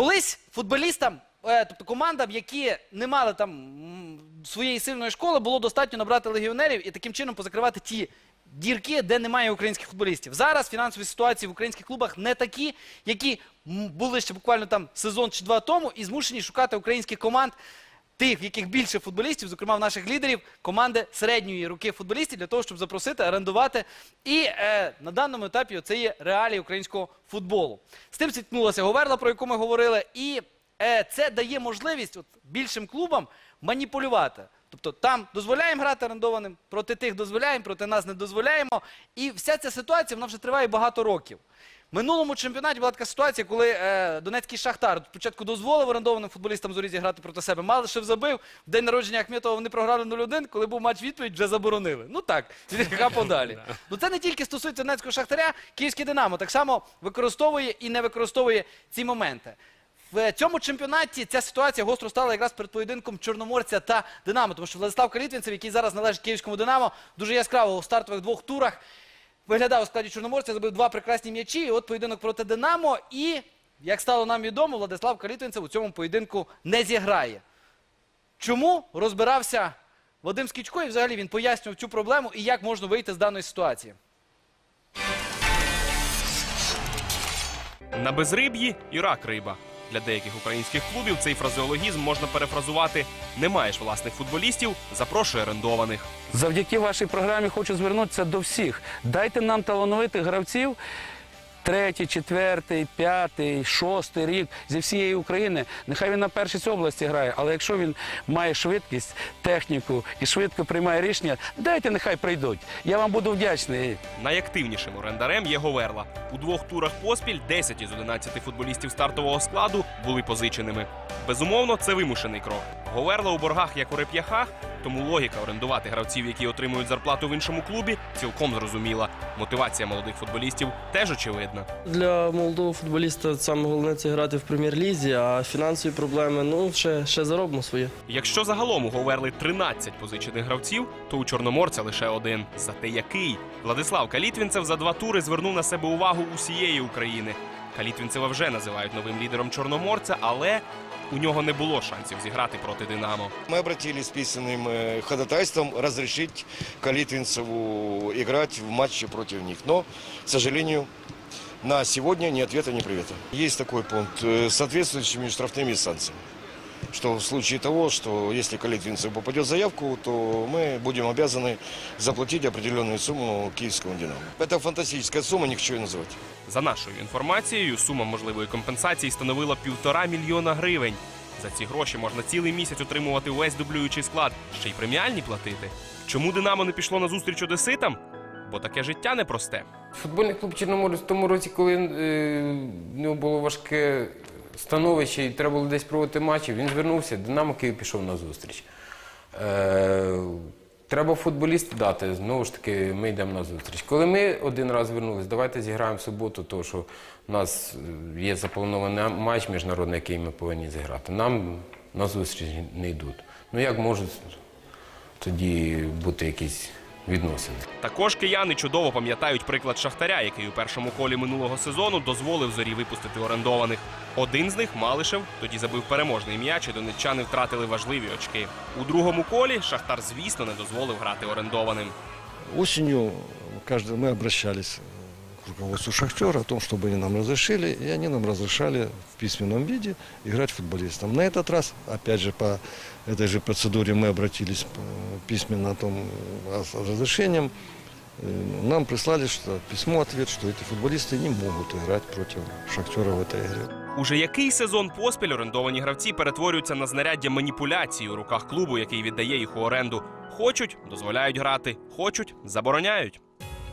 Колись футболістам, е, тобто командам, які не мали там своєї сильної школи, було достатньо набрати легіонерів і таким чином позакривати ті дірки, де немає українських футболістів. Зараз фінансові ситуації в українських клубах не такі, які були ще буквально там сезон чи два тому, і змушені шукати українських команд. Тих, яких більше футболістів, зокрема в наших лідерів, команди середньої руки футболістів для того, щоб запросити, орендувати. І е, на даному етапі це є реалії українського футболу. З тим зіткнулася Говерла, про яку ми говорили, і е, це дає можливість от, більшим клубам маніпулювати. Тобто там дозволяємо грати орендованим, проти тих дозволяємо, проти нас не дозволяємо. І вся ця ситуація вона вже триває багато років. Минулому чемпіонаті була така ситуація, коли е, Донецький Шахтар спочатку дозволив орендованим футболістам Зорізі грати проти себе. Малишев забив. В день народження Ахметова вони програли 0-1, коли був матч відповідь, вже заборонили. Ну так, слідка подалі. Ну це не тільки стосується Донецького Шахтаря, Київське Динамо так само використовує і не використовує ці моменти. В цьому чемпіонаті ця ситуація гостро стала якраз перед поєдинком Чорноморця та Динамо, тому що Владислав Калітвінцев, який зараз належить київському Динамо, дуже яскраво у стартових двох турах виглядав у складі Чорноморця, забив два прекрасні м'ячі. І от поєдинок проти Динамо. І, як стало нам відомо, Владислав Калітвінцев у цьому поєдинку не зіграє. Чому розбирався Вадим Скічко і взагалі він пояснював цю проблему і як можна вийти з даної ситуації? На безриб'ї і рак риба. Для деяких українських клубів цей фразеологізм можна перефразувати не маєш власних футболістів, запрошуй орендованих. Завдяки вашій програмі хочу звернутися до всіх. Дайте нам талановитих гравців. Третій, четвертий, п'ятий, шостий рік зі всієї України. Нехай він на першість області грає, але якщо він має швидкість, техніку і швидко приймає рішення, дайте нехай прийдуть. Я вам буду вдячний. Найактивнішим орендарем є Говерла. У двох турах поспіль 10 із 11 футболістів стартового складу були позиченими. Безумовно, це вимушений крок. Говерла у боргах, як у реп'яхах, тому логіка орендувати гравців, які отримують зарплату в іншому клубі, цілком зрозуміла. Мотивація молодих футболістів теж очевидна. Для молодого футболіста саме головне це грати в прем'єр-лізі, а фінансові проблеми ну ще, ще заробимо своє. Якщо загалом у Говерли 13 позичених гравців, то у Чорноморця лише один. Зате який? Владислав Калітвінцев за два тури звернув на себе увагу усієї України. Калітвінцева вже називають новим лідером Чорноморця, але у нього не було шансів зіграти проти Динамо. Мы обратились с писанным э, ходатайством разрешить Калитвинцеву играть в матче против них. Но, к сожалению, на сегодня ни ответа, ни привета. Есть такой пункт э, с соответствующими штрафными санкциями. Что в случае того, что если Калитвинцев попадет в заявку, то мы будем обязаны заплатить определенную сумму киевскому «Динамо». Это фантастическая сумма, не хочу ее называть. За нашою інформацією, сума можливої компенсації становила півтора мільйона гривень. За ці гроші можна цілий місяць отримувати увесь дублюючий склад, ще й преміальні платити. Чому Динамо не пішло на зустріч одеситам? Бо таке життя непросте. Футбольний клуб Чорноморець в тому році, коли е, в нього було важке становище і треба було десь проводити матчі, він звернувся, Динамо Київ пішов на зустріч. Е, треба футболіст дати, знову ж таки, ми йдемо на зустріч. Коли ми один раз звернулися, давайте зіграємо в суботу, тому що у нас є запланований матч міжнародний, який ми повинні зіграти. Нам на зустріч не йдуть. Ну як можуть тоді бути якісь відносини? Також кияни чудово пам'ятають приклад Шахтаря, який у першому колі минулого сезону дозволив зорі випустити орендованих. Один з них Малишев тоді забив переможний м'яч, і донеччани втратили важливі очки. У другому колі Шахтар, звісно, не дозволив грати орендованим. Осенью каждый, мы обращались э, к руководству «Шахтера» о том, чтобы они нам разрешили, и они нам разрешали в письменном виде играть футболистам. На этот раз, опять же, по этой же процедуре мы обратились э, письменно о том, э, с разрешением. Э, Нам прислали что, письмо, ответ, что эти футболисты не могут играть против «Шахтера» в этой игре. Уже який сезон поспіль орендовані гравці перетворюються на знаряддя маніпуляції у руках клубу, який віддає їх у оренду. Хочуть, дозволяють грати, хочуть, забороняють.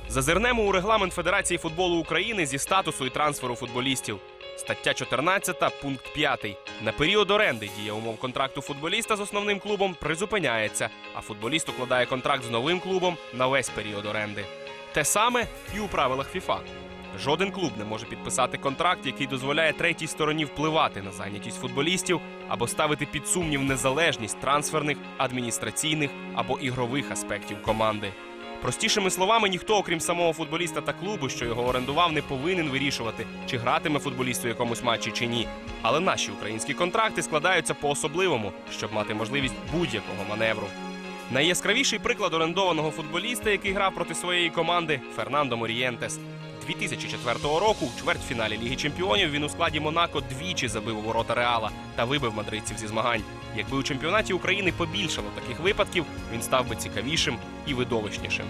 Зазирнемо у регламент Федерації футболу України зі статусу і трансферу футболістів. Стаття 14, пункт 5. На період оренди дія умов контракту футболіста з основним клубом призупиняється, а футболіст укладає контракт з новим клубом на весь період оренди. Те саме і у правилах ФІФА. Жоден клуб не може підписати контракт, який дозволяє третій стороні впливати на зайнятість футболістів або ставити під сумнів незалежність трансферних, адміністраційних або ігрових аспектів команди. Простішими словами, ніхто, окрім самого футболіста та клубу, що його орендував, не повинен вирішувати, чи гратиме футболіст у якомусь матчі чи ні. Але наші українські контракти складаються по-особливому, щоб мати можливість будь-якого маневру. Найяскравіший приклад орендованого футболіста, який грав проти своєї команди Фернандо Морієнтес. 2004 року у чвертьфіналі Ліги Чемпіонів він у складі Монако двічі забив у ворота Реала та вибив мадридців зі змагань. Якби у чемпіонаті України побільшало таких випадків, він став би цікавішим і видовищнішим.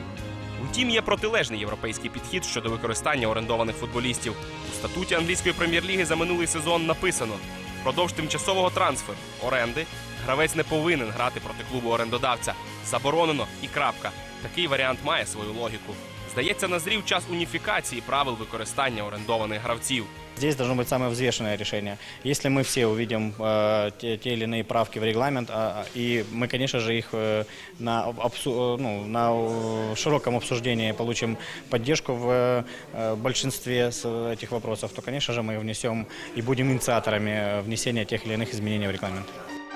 Втім, є протилежний європейський підхід щодо використання орендованих футболістів. У статуті англійської прем'єр-ліги за минулий сезон написано: впродовж тимчасового трансферу оренди гравець не повинен грати проти клубу орендодавця. Заборонено і крапка. Такий варіант має свою логіку. Здається, назрів час уніфікації правил використання орендованих гравців. Здесь должно быть самое взвешенное решение. Если мы все увидим э, те, те или иные правки в регламент, а, и мы, конечно же, их э, на, обсу- э, ну, на э, широком обсуждении получим поддержку в э, большинстве с этих вопросов, то, конечно же, мы внесем и будем инициаторами э, внесения тех или иных изменений в регламент.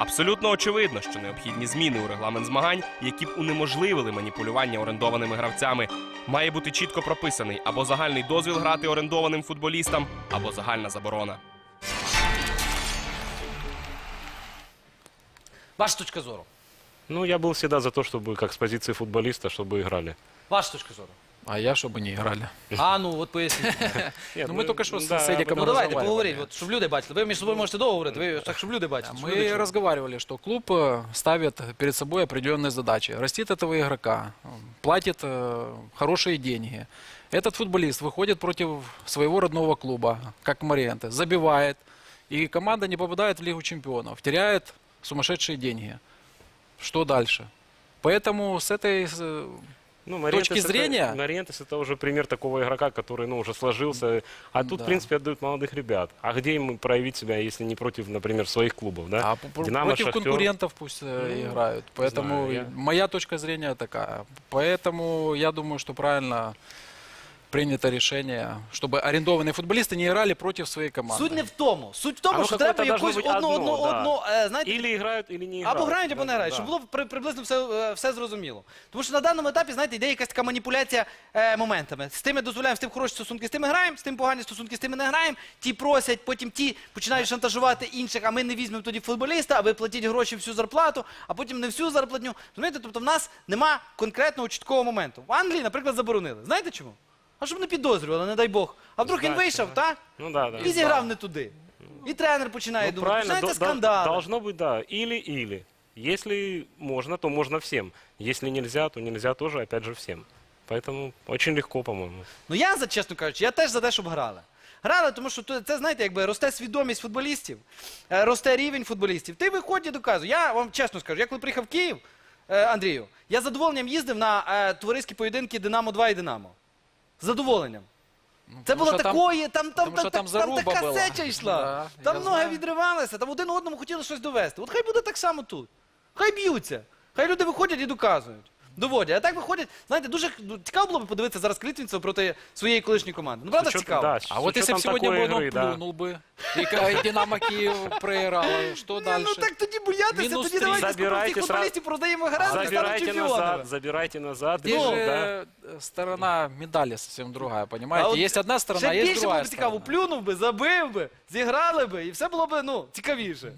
Абсолютно очевидно, що необхідні зміни у регламент змагань, які б унеможливили маніпулювання орендованими гравцями, має бути чітко прописаний або загальний дозвіл грати орендованим футболістам, або загальна заборона. Ваша точка зору. Ну, я был всегда за то, чтобы, как с позиции футболиста, чтобы играли. Ваша точка зору. А я, чтобы не играли. А ну от поясніть. Нет, Ну, мы только что с да, Эдиком об этом Ну давайте, разговаривали. поговоріть, от, щоб люди бачили. Ви між собою можете довго говорити, ви так, щоб люди бачили. щоб люди Мы чули. разговаривали, что клуб э, ставит перед собой определенные задачи. Растит этого игрока, э, платит э, хорошие деньги. Этот футболист выходит против своего родного клуба, как Мариенте, забивает, и команда не попадает в Лигу чемпионов, теряет сумасшедшие деньги. Что дальше? Поэтому с этой э, Ну, точки Мариентес это- зрения- Мариентес это уже пример такого игрока, который, ну, уже сложился. А тут, Да. в принципе, отдают молодых ребят. А где им проявить себя, если не против, например, своих клубов, да? А Динамо, против Шахтер. конкурентов пусть э, Ну, играют. Поэтому знаю, я- моя точка зрения такая. Поэтому я думаю, что правильно принято решение, чтобы арендованные футболисты не играли против своей команды. Суть не в тому. Суть в тому, А ну, що какое-то треба должно якусь быть одну, одно, одну, да. одну, е, знаєте, Или играют, или не играют. Або грають, або Да, не грають, да. щоб було при, приблизно все, е, все зрозуміло. Тому що на даному етапі, знаєте, йде якась така маніпуляція е, моментами. З тими дозволяємо, з тим хороші стосунки, з тими граємо, з тим погані стосунки, з тими не граємо. Ті просять, потім ті починають шантажувати інших, а ми не візьмемо тоді футболіста, а ви платіть гроші всю зарплату, а потім не всю зарплатню. Розумієте, тобто в нас нема конкретного чіткого моменту. В Англії, наприклад, заборонили. Знаєте чому? А щоб не підозрювали, не дай Бог. А вдруг він Знаєте, вийшов, да. так? Ну, да, да. І зіграв не туди. І тренер починає Ну, думати, починається до- до- скандал. должно быть, да, или-или. Если можно, то можно всем. Если нельзя, то нельзя тоже, опять же, всем. Поэтому очень легко, по-моему. Ну я за чесно кажучи, я теж за те, щоб грали. Грали, тому що то- це, знаєте, якби росте свідомість футболістів, е, росте рівень футболістів. Ти виходь і доказуй. Я вам чесно скажу, я коли приїхав в Київ, е, Андрію, я з задоволенням їздив на е, товариські поєдинки Динамо 2 і Динамо. З задоволенням. Це Ну, було що там- такої, там, там, там, там, там там така сеча йшла. Там ноги відривалися, там один одному хотіли щось довести. От хай буде так само тут. Хай б'ються. Хай люди виходять і доказують Доводять. А так виходять, знаєте, дуже ну, цікаво було б подивитися зараз Клітвінцева проти своєї колишньої команди. Ну, правда ж С учетом- цікаво? да, А с вот если учетом бы сегодня такой бы он игры, да. плюнул бы, и ка- Динамо Киев проиграла, что Ні, дальше? ну так тоді боятися, Мінус тоді три. давайте скупимо Забирайте всіх сразу- футболістів, продаємо гаранти, станемо Забирайте чемпіонами. назад, забирайте назад. Здесь ну, же да. э, сторона медали совсем другая, А понимаете? от Есть одна сторона, Ще а есть більше було другая б цікаво, сторона. плюнув би, забив би, зіграли би, і все було б ну, цікавіше.